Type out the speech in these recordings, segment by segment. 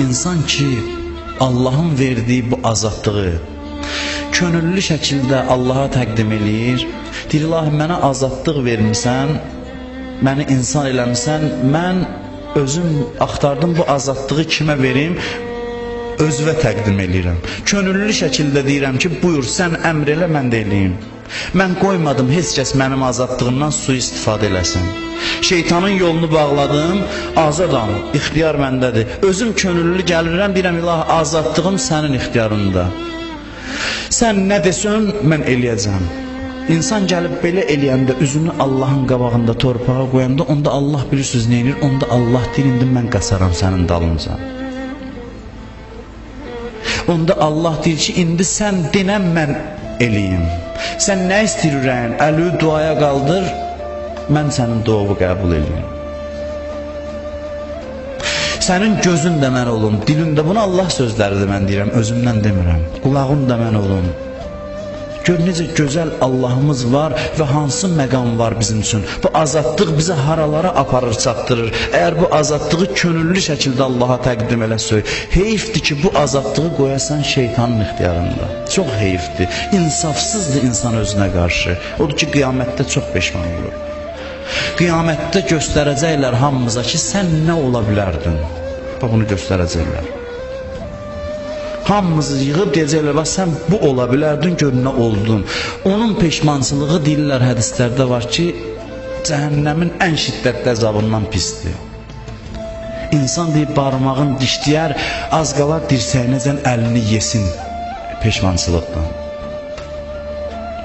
İnsan ki Allahın verdiyi bu azadlığı könüllü şəkildə Allaha təqdim eləyir. Deyir, ilahi mənə azadlıq vermisən, məni insan eləmisən, mən özüm axtardım bu azadlığı kimə verim? Özvə təqdim eləyirəm. Könüllü şəkildə deyirəm ki, buyur sən əmr elə mən də eləyim. Mən qoymadım heç kəs mənim azadlığımdan sui-istifadə eləsin. Şeytanın yolunu bağladım, azadam, ixtiyar məndədir. Özüm könüllü gəlirəm, deyirəm ilahi azadlığım sənin ixtiyarında. Sən nə desən, mən eləyəcəm. İnsan gəlib belə eləyəndə üzünü Allahın qabağında torpağa qoyanda onda Allah bilirsiniz nə edir? Onda Allah deyir indi mən qasaram sənin dalınca. Onda Allah deyir ki, indi sən denən mən eləyim. Sən nə istəyirsən? Əli duaya qaldır, mən sənin duanı qəbul eləyim. Sənin gözün də mən olum, dilin də bunu Allah sözləridir mən deyirəm, özümdən demirəm. Qulağın da mən olum. Gör necə gözəl Allahımız var və hansı məqam var bizim üçün. Bu azadlıq bizi haralara aparır, çatdırır. Əgər bu azadlığı könüllü şəkildə Allaha təqdim eləsək, heyfdir ki, bu azadlığı qoyasan şeytanın ixtiyarında. Çox heyfdir. İnsafsızdır insan özünə qarşı. Odur ki, qiyamətdə çox peşman olur. Qiyamətdə göstərəcəklər hamımıza ki, sən nə ola bilərdin? Bax, bunu göstərəcəklər. Hamımızı yığıb deyəcəklər, bax sən bu ola bilərdin, gör nə oldun. Onun peşmançılığı deyirlər hədislərdə var ki, cəhənnəmin ən şiddətli əzabından pisdir. İnsan deyib barmağın dişləyər, az qala dirsəyinəcən əlini yesin peşmançılıqdan,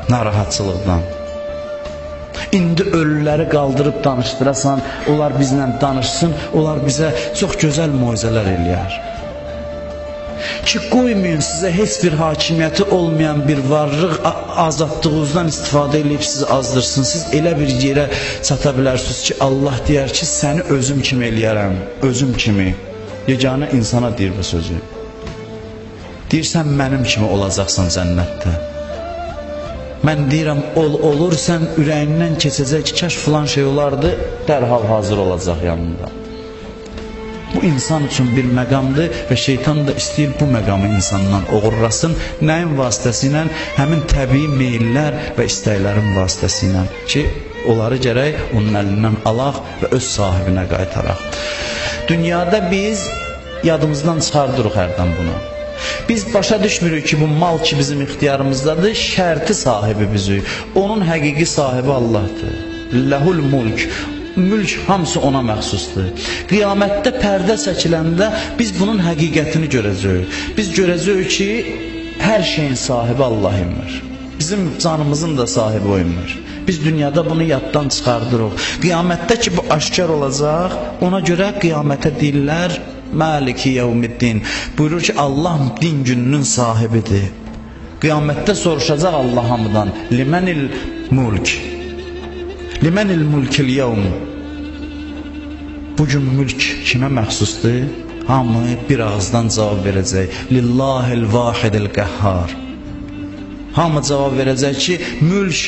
narahatçılıqdan. İndi ölüləri qaldırıb danışdırasan, onlar bizlə danışsın, onlar bizə çox gözəl moizələr eləyər. Ki qoymayın sizə heç bir hakimiyyəti olmayan bir varlıq azadlığınızdan istifadə edib sizi azdırsın. Siz elə bir yerə çata bilərsiniz ki, Allah deyər ki, səni özüm kimi eləyərəm, özüm kimi. Yeganə insana deyir bu sözü. Deyirsən mənim kimi olacaqsan cənnətdə. Mən deyirəm, ol olur, sən ürəyindən keçəcək kaş filan şey olardı, dərhal hazır olacaq yanında. Bu insan üçün bir məqamdır və şeytan da istəyir bu məqamı insandan oğurlasın. Nəyin vasitəsilə? Həmin təbii meyllər və istəklərin vasitəsilə ki, onları gərək onun əlindən alaq və öz sahibinə qaytaraq. Dünyada biz yadımızdan çıxardırıq hərdən bunu. Biz başa düşmürük ki, bu mal ki bizim ixtiyarımızdadır, şərti sahibi bizi. Onun həqiqi sahibi Allahdır. Ləhul mulk mülk hamısı ona məxsusdur. Qiyamətdə pərdə çəkiləndə biz bunun həqiqətini görəcəyik. Biz görəcəyik ki, hər şeyin sahibi Allah imiş. Bizim canımızın da sahibi o imiş. Biz dünyada bunu yaddan çıxardırıq. Qiyamətdə ki, bu aşkar olacaq, ona görə qiyamətə deyirlər, Maliki yevmiddin. Buyurur ki, Allah din gününün sahibidir. Qiyamətdə soruşacaq Allah hamıdan, limenil mulk. Limenil mulkil yevm. Bugün mülk kimə məxsusdur? Hamı bir ağızdan cavab verəcək. Lillahil vahidil qəhhar. Hamı cavab verəcək ki, mülk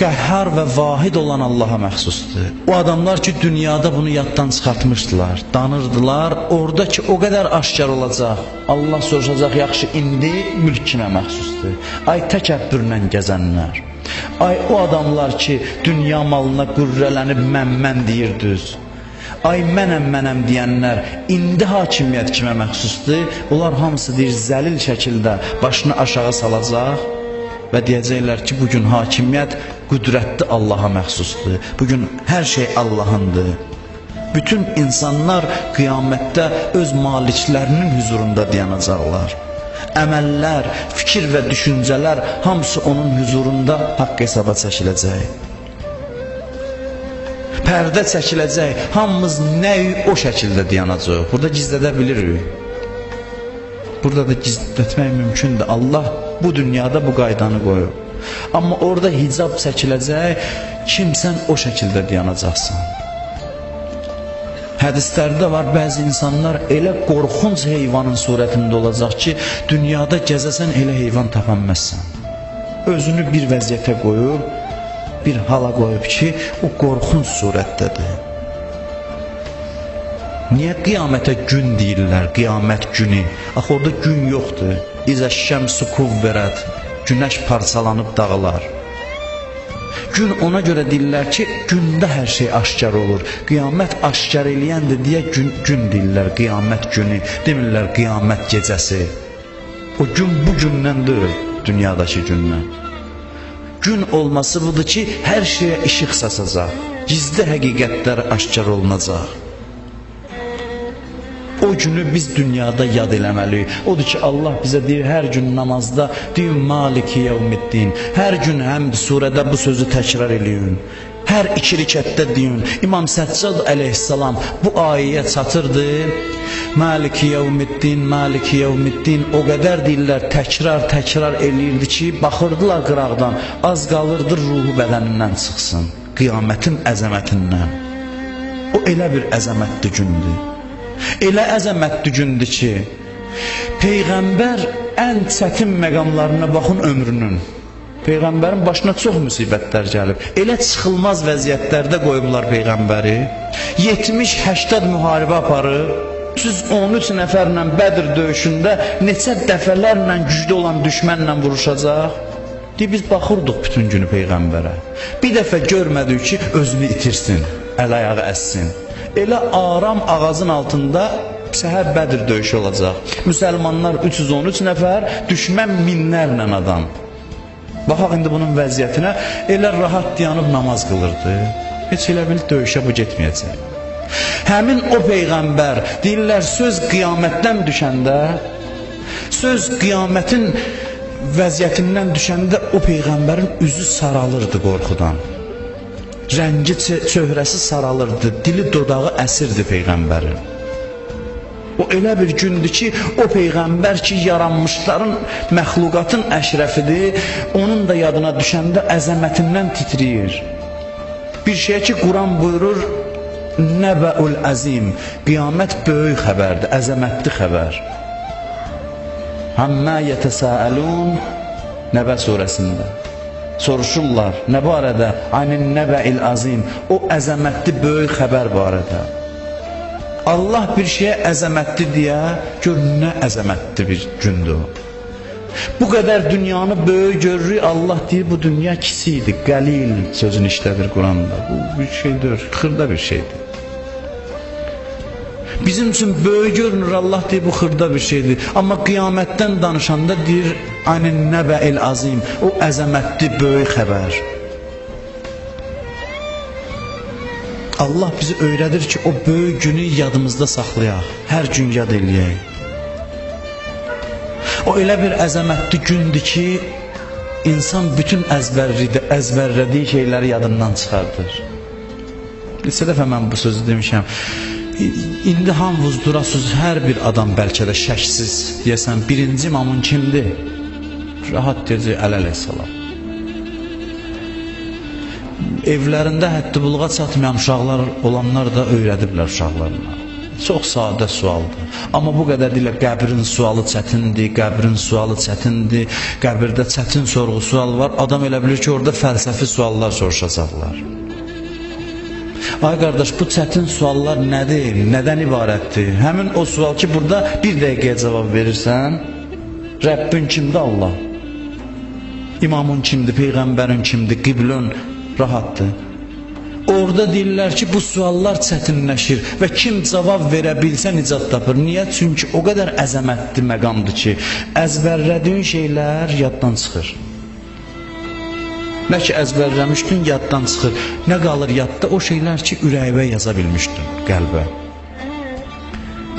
qəhhar və vahid olan Allaha məxsusdur. O adamlar ki, dünyada bunu yaddan çıxartmışdılar, danırdılar, orada ki, o qədər aşkar olacaq. Allah soruşacaq, yaxşı, indi mülk kimə məxsusdur? Ay təkəbbürlə gəzənlər. Ay o adamlar ki, dünya malına qürrələnib mən-mən deyirdiniz. Ay mənəm mənəm deyənlər indi hakimiyyət kimə məxsusdur? Onlar hamısı deyir zəlil şəkildə başını aşağı salacaq və deyəcəklər ki, bugün hakimiyyət qüdrətli Allaha məxsusdur. Bugün hər şey Allahındır. Bütün insanlar qiyamətdə öz maliklərinin huzurunda dayanacaqlar. Əməllər, fikir və düşüncələr hamısı onun huzurunda haqq hesaba çəkiləcək. Pərdə çəkiləcək, hamımız nəyi o şəkildə dayanacaq. Burada gizlədə bilirik. Burada da gizlətmək mümkündür. Allah bu dünyada bu qaydanı qoyub. Amma orada hicab çəkiləcək, kimsən o şəkildə dayanacaqsan. Hədislərdə var, bəzi insanlar elə qorxunc heyvanın surətində olacaq ki, dünyada gəzəsən elə heyvan tapanməzsən. Özünü bir vəziyyətə qoyub, bir hala qoyub ki, o qorxunc surətdədir. Niyə qiyamətə gün deyirlər, qiyamət günü? Axı orada gün yoxdur. İzə şəmsu kuvverət, günəş parçalanıb dağılar. Gün ona görə deyirlər ki, gündə hər şey aşkar olur. Qiyamət aşkar eləyəndir deyə gün, gün deyirlər, qiyamət günü. Demirlər qiyamət gecəsi. O gün bu gündən deyil, dünyadakı gündən. Gün olması budur ki, hər şeyə işıq saçacaq. Gizli həqiqətlər aşkar olunacaq. O günü biz dünyada yad eləməliyik. Odur ki, Allah bizə deyir hər gün namazda, deyir Maliki yevmiddin. Hər gün həm surədə bu sözü təkrar eləyin. Hər iki rikətdə deyin. İmam Səccad əleyhissalam bu ayəyə çatırdı. Maliki yevmiddin, Maliki yevmiddin o qədər deyirlər, təkrar təkrar eləyirdi ki, baxırdılar qıraqdan, az qalırdı ruhu bədənindən çıxsın. Qiyamətin əzəmətindən. O elə bir əzəmətli gündür. Elə əzəmətli gündür ki, Peyğəmbər ən çətin məqamlarına baxın ömrünün. Peyğəmbərin başına çox müsibətlər gəlib. Elə çıxılmaz vəziyyətlərdə qoyublar Peyğəmbəri. 70-80 müharibə aparıb. 313 nəfərlə Bədir döyüşündə neçə dəfələrlə güclü olan düşmənlə vuruşacaq. Deyir, biz baxırdıq bütün günü Peyğəmbərə. Bir dəfə görmədik ki, özünü itirsin, əl-ayağı əssin. Elə aram ağacın altında səhər Bədir döyüşü olacaq. Müsəlmanlar 313 nəfər, düşmən minlərlə adam. Baxaq indi bunun vəziyyətinə, elə rahat dayanıb namaz qılırdı. Heç elə bil döyüşə bu getməyəcək. Həmin o peyğəmbər deyirlər söz qiyamətdən düşəndə, söz qiyamətin vəziyyətindən düşəndə o peyğəmbərin üzü saralırdı qorxudan. Rəngi çöhrəsi saralırdı, dili dodağı əsirdi peyğəmbərin. O elə bir gündür ki, o peyğəmbər ki, yaranmışların, məxluqatın əşrəfidir, onun da yadına düşəndə əzəmətindən titriyir. Bir şey ki, Quran buyurur, Nəbəul əzim, qiyamət böyük xəbərdir, əzəmətli xəbər. Həmmə yətəsəəlun Nəbə surəsində. Soruşurlar, nə barədə? Anin nəbəil azim, o əzəmətli böyük xəbər barədə. Allah bir şeyə əzəmətli deyə, gör nə əzəmətli bir gündür. Bu qədər dünyanı böyük görürük, Allah deyir bu dünya kiçikdir, qəlil sözünü işlədir Quranda. Bu bir şeydir, xırda bir şeydir. Bizim üçün böyük görünür Allah deyir bu xırda bir şeydir. Amma qiyamətdən danışanda deyir anin nəbəil azim, o əzəmətli böyük xəbər. Allah bizi öyrədir ki, o böyük günü yadımızda saxlayaq, hər gün yad eləyək. O elə bir əzəmətli gündür ki, insan bütün əzbərlidə, əzbərlədiyi şeyləri yadından çıxardır. Neçə dəfə mən bu sözü demişəm. İndi hamınız durasınız, hər bir adam bəlkə də şəksiz deyəsən, birinci imamın kimdir? Rahat deyəcək, əl-əl-əssalam. Evlərində həddi buluğa çatmayan uşaqlar olanlar da öyrədiblər uşaqlarına. Çox sadə sualdır. Amma bu qədər deyirlər, qəbrin sualı çətindir, qəbrin sualı çətindir, qəbirdə çətin sorğu sual var. Adam elə bilir ki, orada fəlsəfi suallar soruşacaqlar. Ay qardaş, bu çətin suallar nədir? Nədən ibarətdir? Həmin o sual ki, burada bir dəqiqəyə cavab verirsən, Rəbbin kimdir Allah? İmamın kimdir, Peyğəmbərin kimdir, qiblün rahatdır. Orada deyirlər ki, bu suallar çətinləşir və kim cavab verə bilsə nicat tapır. Niyə? Çünki o qədər əzəmətli məqamdır ki, əzbərlədiyin şeylər yaddan çıxır. Nə ki əzbərləmişdin, yaddan çıxır. Nə qalır yadda? O şeylər ki, ürəyivə yaza bilmişdin, qəlbə.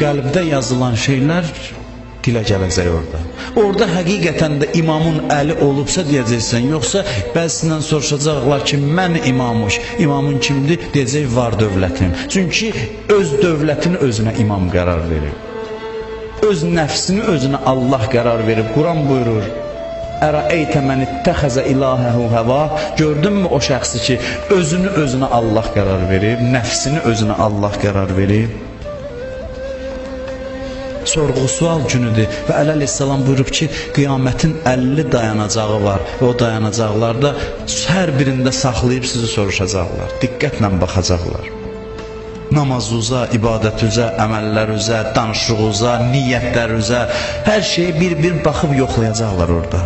Qəlbdə yazılan şeylər dilə gələcək orada. Orada həqiqətən də imamın əli olubsa deyəcəksən, yoxsa bəzisindən soruşacaqlar ki, mən imamış. İmamın kimdir? Deyəcək, var dövlətim. Çünki öz dövlətini özünə imam qərar verir. Öz nəfsini özünə Allah qərar verib. Quran buyurur, Ərəeytə mən ittəxəzə ilahəhu həva Gördünmü o şəxsi ki, özünü özünə Allah qərar verib, nəfsini özünə Allah qərar verib? Sorğu sual günüdür və əleyhissalam buyurub ki, qiyamətin 50 dayanacağı var və o dayanacaqlarda hər birində saxlayıb sizi soruşacaqlar, diqqətlə baxacaqlar. namazınıza, ibadətinizə, əməllərinizə, danışığınıza, niyyətlərinizə, hər şeyi bir-bir baxıb yoxlayacaqlar orada.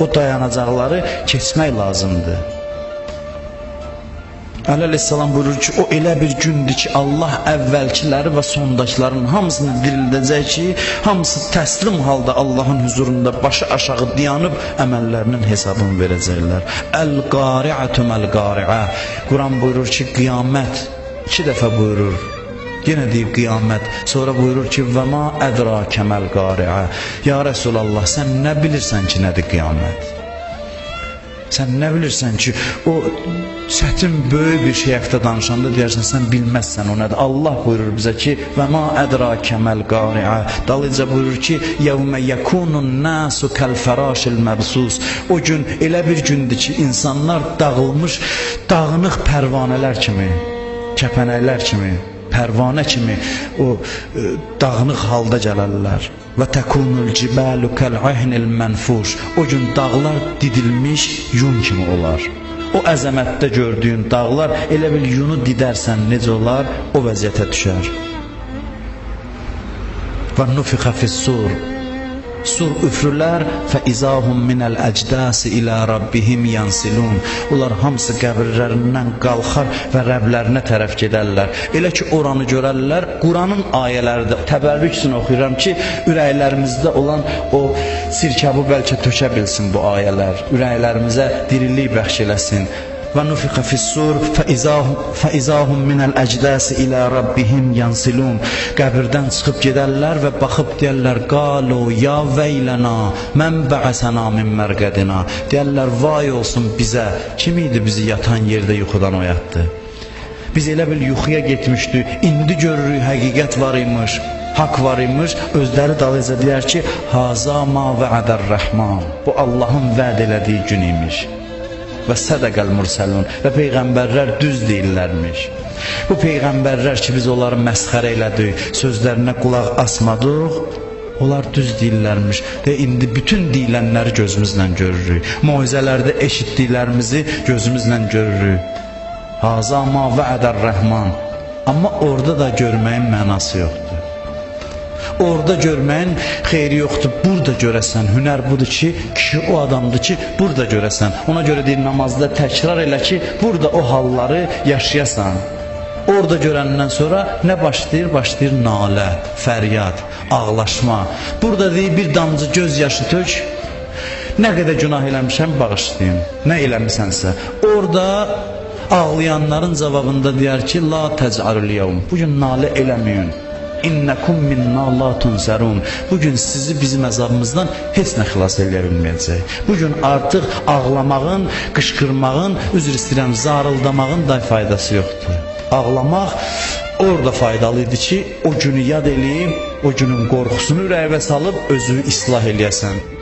O dayanacaqları keçmək lazımdır. Əleyhissalam buyurur ki, o elə bir gündür ki, Allah əvvəlkiləri və sondakıların hamısını dirildəcək ki, hamısı təslim halda Allahın huzurunda başı aşağı dayanıb əməllərinin hesabını verəcəklər. Əl-qari'atu məl-qari'a. Quran buyurur ki, qiyamət iki dəfə buyurur. Yenə deyir qiyamət. Sonra buyurur ki, və ma ədrakə məl-qari'a. Ya Rəsulallah, sən nə bilirsən ki, nədir qiyamət? Sən nə bilirsən ki, o çətin böyük bir şey həftə danışanda deyərsən, sən bilməzsən o nədir. Allah buyurur bizə ki, və ma ədrakə məl qari'a. Dalıca buyurur ki, yevmə yekunun nasu kal farashil mabsus. O gün elə bir gündür ki, insanlar dağılmış, dağınıq pərvanələr kimi, kəpənəklər kimi pərvanə kimi o e, dağınıq halda gələrlər. Və təkunul cibalu kəl'ahnil mənfuş. O gün dağlar didilmiş yun kimi olar. O əzəmətdə gördüyün dağlar elə bil yunu didərsən necə olar, o vəziyyətə düşər. Və nufixə fis-sur sur üfrülər fə izahum minəl əcdəsi ilə Rabbihim yansilun. Onlar hamısı qəbirlərindən qalxar və Rəblərinə tərəf gedərlər. Elə ki, oranı görərlər, Quranın ayələrində təbərrük üçün oxuyuram ki, ürəklərimizdə olan o sirkəbı bəlkə tökə bilsin bu ayələr. Ürəklərimizə dirilik bəxş eləsin. Və nufiqə fissur fəizahum minəl əcdəsi ilə Rabbihim yansilun Qəbirdən çıxıb gedərlər və baxıb deyərlər Qalu ya veylənə mən bəəsənə min mərqədina Deyərlər vay olsun bizə Kim idi bizi yatan yerdə yuxudan oyatdı Biz elə bil yuxuya getmişdik İndi görürük həqiqət var imiş haqq var imiş, özləri dalıyca deyər ki, Haza ma vəədər rəhman. Bu Allahın vəd elədiyi gün imiş və sədəqəl mürsəlun və peyğəmbərlər düz deyirlərmiş. Bu peyğəmbərlər ki, biz onları məsxərə elədik, sözlərinə qulaq asmadıq, onlar düz deyirlərmiş və indi bütün deyilənləri gözümüzlə görürük. Moizələrdə eşitdiklərimizi gözümüzlə görürük. Haza ma vəədər rəhman. Amma orada da görməyin mənası yoxdur. Orada görməyin xeyri yoxdur. Burada görəsən, hünər budur ki, kişi o adamdır ki, burada görəsən. Ona görə deyir namazda təkrar elə ki, burada o halları yaşayasan. Orada görəndən sonra nə başlayır? Başlayır nalə, fəryad, ağlaşma. Burada deyir bir damcı göz yaşı tök. Nə qədər günah eləmişəm bağışlayın. Nə eləmisənsə. Orada ağlayanların cavabında deyər ki, la təc'alul yevm. Bu gün nalə eləməyin. İnnekum minna la tunsarun. Bu gün sizi bizim əzabımızdan heç nə xilas eləyə bilməyəcək. Bu gün artıq ağlamağın, qışqırmağın, üzr istəyirəm, zarıldamağın da faydası yoxdur. Ağlamaq orada faydalı idi ki, o günü yad eləyib, o günün qorxusunu ürəyivə salıb özünü islah eləyəsən.